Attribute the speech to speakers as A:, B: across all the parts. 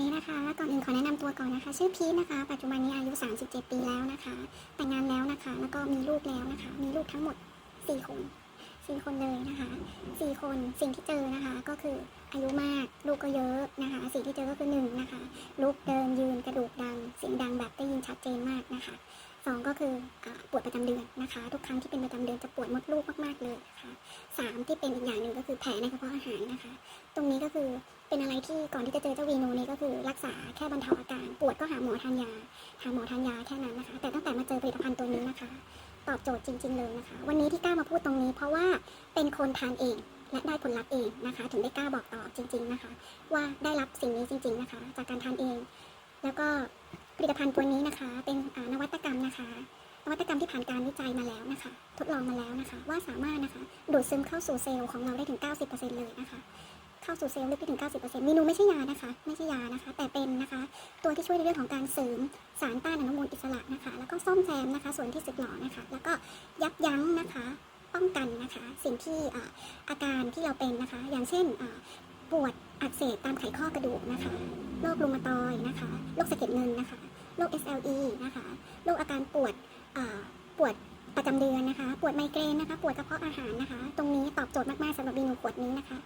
A: นี้นะคะ แล้วก่อนอื่นขอแนะนำตัวก่อนนะคะ ชื่อพีทนะคะ ปัจจุบันนี้อายุ 37 ปีแล้วนะคะ แต่งงานแล้วนะคะ แล้วก็มีลูกแล้วนะคะ มีลูกทั้งหมด 4 คน 4 คนเลยนะคะ 4 คน สิ่งที่เจอนะคะ ก็คืออายุมาก ลูกก็เยอะนะคะ สิ่งที่เจอก็คือหนึ่งนะคะ ลุกเดินยืนกระดูกดัง เสียงดังแบบได้ยินชัดเจนมากนะคะ สองก็คือปวดประจำเดือนนะคะ ทุกครั้งที่เป็นประจำเดือนจะปวดมดลูกมากๆเลยนะคะสามที่เป็นอีกอย่างหนึ่งก็คือแผลในกระเพาะอาหารนะคะ ตรงนี้ก็คือเป็นอะไรที่ก่อนที่จะเจอเจ้าวีโนนี้ก็คือรักษาแค่บรรเทาอาการ ปวดก็หาหมอทานยาหาหมอทานยาแค่นั้นนะคะ แต่ตั้งแต่มาเจอผลิตภัณฑ์ตัวนี้นะคะ ตอบโจทย์จริง ๆ เลยนะคะ วันนี้ที่กล้ามาพูดตรงนี้ เพราะว่าเป็นคนทานเองและได้ผลลัพธ์เองนะคะ ถึงได้กล้าบอกต่อจริง ๆนะคะ ว่าได้รับสิ่งนี้จริง ๆนะคะ จากการทานเอง แล้วก็ ผลิตภัณฑ์ตัวนี้นะคะ เป็นนวัตกรรมนะคะ นวัตกรรมที่ผ่านการวิจัยมาแล้วนะคะ ทดลองมาแล้วนะคะ ว่าสามารถนะคะ ดูดซึมเข้าสู่เซลล์ของเราได้ถึง 90%เลยนะคะ เข้าสู่เซลล์ลึกได้ถึง 90%มีนูไม่ใช่ยานะคะ ไม่ใช่ยานะคะ แต่เป็นนะคะ ตัวที่ช่วยในเรื่องของการเสริมสารต้านอนุมูลอิสระนะคะ แล้วก็ซ่อมแซมนะคะ ส่วนที่สึกหรอนะคะ แล้วก็ยับยั้งนะคะป้องกันนะคะสิ่งที่อาการที่เราเป็นนะคะ อย่างเช่นปวดอักเสบตามไขข้อกระดูกนะคะโรครูมาตอยนะคะโรคสะเก็ดเงินนะคะ โรค SLE นะคะโรคอาการปวดปวดประจำเดือนนะคะ ปวดไมเกรนนะคะ ปวดกระเพาะอาหารนะคะ ตรงนี้ตอบโจทย์มากๆสำหรับเมนูขวดนี้นะคะ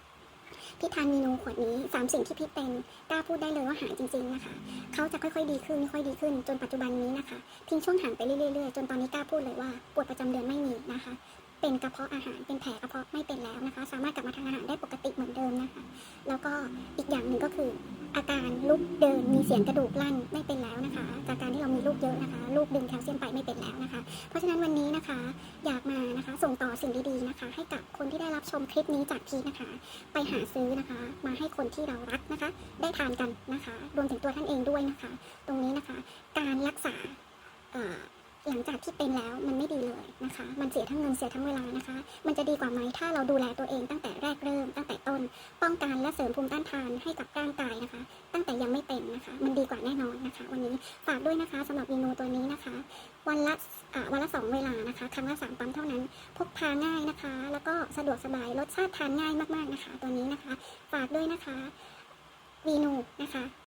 A: พี่ทานเมนูขวดนี้สามสิ่งที่พี่เป็นกล้าพูดได้เลยว่าหายจริง ๆนะคะ เขาจะค่อยๆดีขึ้นค่อยๆดีขึ้นจนปัจจุบันนี้นะคะ ทิ้งช่วงห่างไปเรื่อยๆจนตอนนี้กล้าพูดเลยว่าปวดประจำเดือนไม่มีนะคะ เป็นกระเพาะอาหารเป็นแผลกระเพาะไม่เป็นแล้วนะคะ สามารถกลับมาทานอาหารได้ปกติเหมือนเดิมนะคะ แล้วก็อีกอย่างหนึ่งก็คือ อาการลุกเดินมีเสียงกระดูกลั่นไม่เป็นแล้วนะคะ จากการที่เรามีลูกเยอะนะคะ ลูกดึงแคลเซียมไปไม่เป็นแล้วนะคะ เพราะฉะนั้นวันนี้นะคะ อยากมานะคะ ส่งต่อสิ่งดีๆนะคะ ให้กับคนที่ได้รับชมคลิปนี้จากพีนะคะ ไปหาซื้อนะคะ มาให้คนที่เรารักนะคะ ได้ทานกันนะคะ รวมถึงตัวท่านเองด้วยนะคะ ตรงนี้นะคะ การรักษา หลังจากที่เป็นแล้วมันไม่ดีเลยนะคะ มันเสียทั้งเงินเสียทั้งเวลานะคะ มันจะดีกว่าไหมถ้าเราดูแลตัวเองตั้งแต่แรกเริ่ม ตั้งแต่ต้น ป้องกันและเสริมภูมิต้านทานให้กับร่างกายนะคะ ตั้งแต่ยังไม่เป็นนะคะ มันดีกว่าแน่นอนนะคะ วันนี้ฝากด้วยนะคะสำหรับเมนูตัวนี้นะคะ วันละวันละสองเวลานะคะ ครั้งละสามปั๊มเท่านั้น พกพาง่ายนะคะ แล้วก็สะดวกสบายรสชาติทานง่ายมากๆนะคะ ตัวนี้นะคะ ฝากด้วยนะคะวีนูนะคะ